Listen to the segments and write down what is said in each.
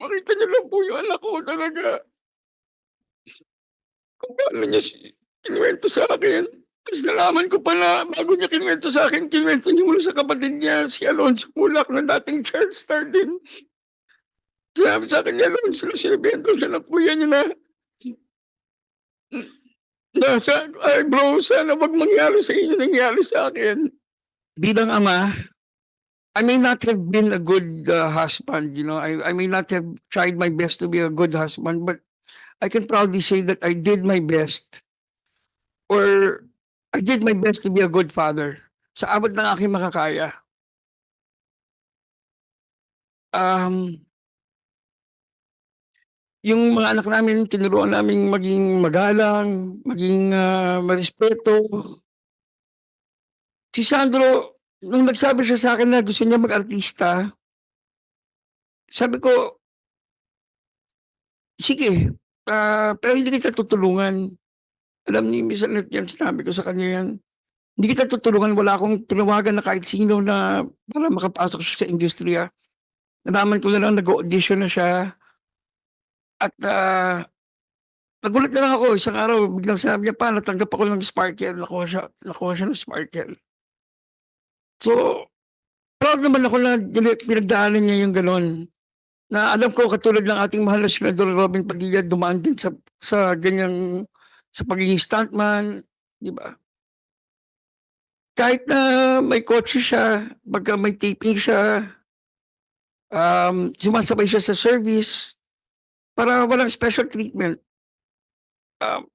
Makita niyo lang po yung anak ko talaga. Kung paano niya kinuwento sa akin. Tapos nalaman ko pa na bago niya kinuwento sa akin, kinuwento niya muna sa kapatid niya, si Alonso Mulak na dating child star din. Sabi sa akin ni Alonso na daw siya ng kuya niya na na sa, ay bro, sana wag mangyari sa inyo nangyari sa akin. Bilang ama, I may not have been a good uh, husband, you know. I, I may not have tried my best to be a good husband, but I can proudly say that I did my best or I did my best to be a good father sa abot ng aking makakaya. Um, yung mga anak namin, tinuruan namin maging magalang, maging ah, marespeto. Si Sandro, nung nagsabi siya sa akin na gusto niya mag-artista, sabi ko, sige, ah, pero hindi kita tutulungan. Alam ni Miss Annette yan, sinabi ko sa kanya yan. Hindi kita tutulungan, wala akong tinawagan na kahit sino na para makapasok siya sa industriya. Nalaman ko na lang nag-audition na siya. At ah, nagulat na lang ako, isang araw, biglang sinabi niya pa, natanggap ako ng Sparkle, nakuha siya, nakuha siya ng Sparkle. So, proud naman ako na pinagdaanan niya yung ganon. Na alam ko, katulad ng ating mahal na senador Robin Padilla, dumaan din sa, sa ganyang, sa pagiging stuntman, di ba? Kahit na may kotse siya, pagka may taping siya, um, sumasabay siya sa service, para walang special treatment. Um,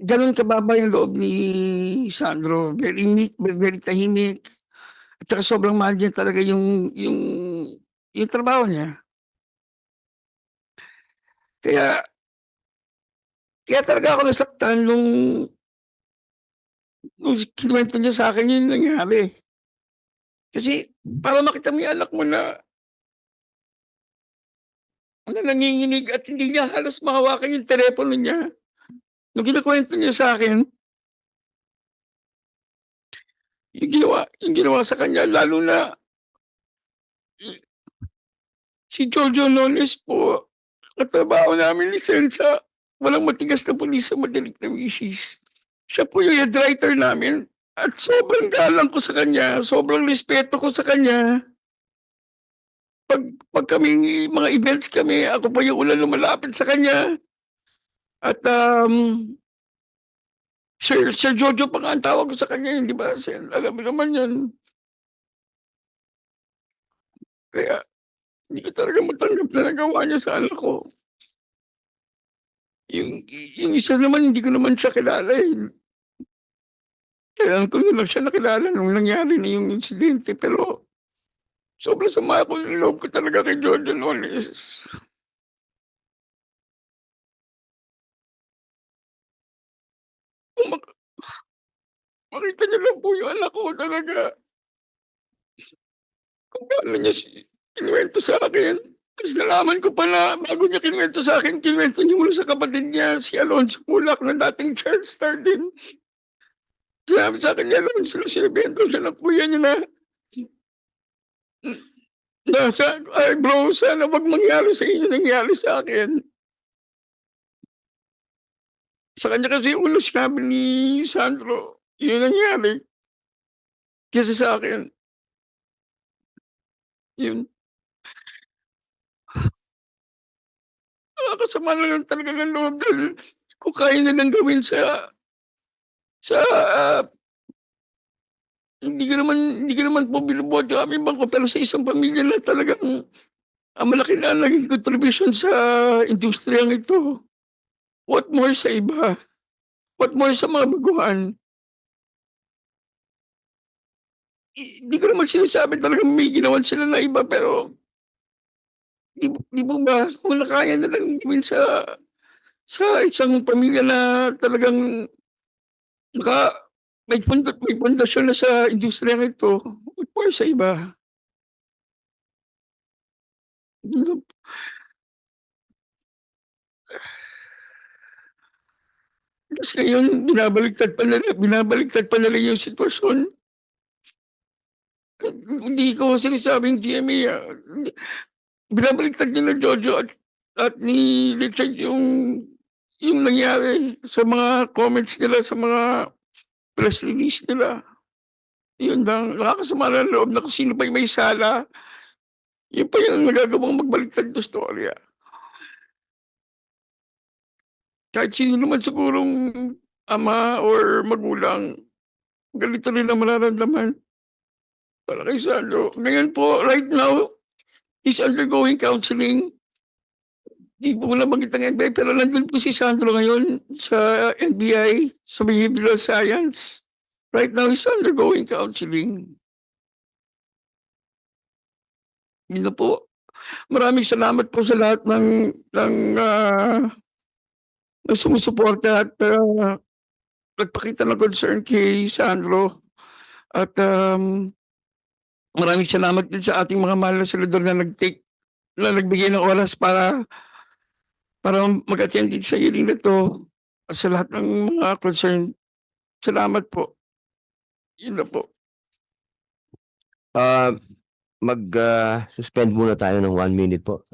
ganun kababa yung loob ni Sandro. Very very, very tahimik. At saka sobrang mahal niya talaga yung, yung, yung trabaho niya. Kaya, kaya talaga ako nasaktan nung, nung kinuwento niya sa akin yung nangyari. Kasi, para makita mo yung anak mo na na nanginginig at hindi niya halos mahawakan yung telepono niya. Nung kinakwento niya sa akin, yung ginawa, yung ginawa sa kanya, lalo na si Jojo Nones po, katrabaho namin ni Sensa, walang matigas na pulis sa madaling na misis. Siya po yung head writer namin at sobrang galang ko sa kanya, sobrang respeto ko sa kanya pag pag kami mga events kami, ako pa yung unang lumalapit sa kanya. At um, Sir, Sir Jojo pa nga ang tawag ko sa kanya, hindi ba? Sir, alam mo naman yan. Kaya, hindi ko talaga matanggap na nagawa niya sa anak ko. Yung, yung isa naman, hindi ko naman siya kilala eh. Kailan ko na lang siya nakilala nung nangyari na yung insidente, pero Sobrang sama ko yung loob ko talaga kay Jordan Onis. Kung makita niyo lang po yung anak ko talaga. Kung paano niya si kinuwento sa akin. Tapos nalaman ko pa na bago niya kinuwento sa akin, kinuwento niya muna sa kapatid niya, si Alonso Mulak na dating child star din. Sabi sa akin ni Alonso na daw siya ng kuya niya na na sa, ay bro, sana wag mangyari sa inyo nangyari sa akin. Sa kanya kasi ulo sinabi ni Sandro, yun nangyari. Kasi sa akin. Yun. Nakakasama na lang talaga ng loob dahil kung kaya na lang gawin sa sa ah, hindi ko naman hindi ko naman po binubuhat yung aming bangko pero sa isang pamilya na talagang ang malaki na ang naging contribution sa industriyang ito. What more sa iba? What more sa mga baguhan? Hindi ko naman sinasabi talagang may ginawan sila na iba pero di, di po ba kung nakaya na lang gawin sa sa isang pamilya na talagang naka may punda may pundasyon na sa industriyang ito, more sa iba? Tapos ngayon binabaliktad pa nila binabaliktad pa nila yung sitwasyon. Hindi ko sinasabing GMA, ah, hindi binabaliktad niya ng Jojo at, at ni Richard yung yung nangyari sa mga comments nila sa mga press release nila. Yun lang, nakakasama ng loob na kung sino pa yung may sala. Yun pa yung nagagawang magbaliktad ng storya. Kahit sino naman sigurong ama or magulang, ganito rin ang mararamdaman. Para kay. Ngayon po, right now, he's undergoing counseling. Di po na banggit ng NBI, pero nandun po si Sandro ngayon sa NBI, sa Behavioral Science. Right now, he's undergoing counseling. Yun na po. Maraming salamat po sa lahat ng, ng, ah, na sumusuporta at ah, nagpakita ng concern kay Sandro. At um, maraming salamat din sa ating mga mahal na senador na nag-take, na nagbigay ng oras para para mag-attend sa hearing na to at sa lahat ng mga concern. Salamat po. Yun na po. Ah, mag-suspend muna tayo ng one minute po.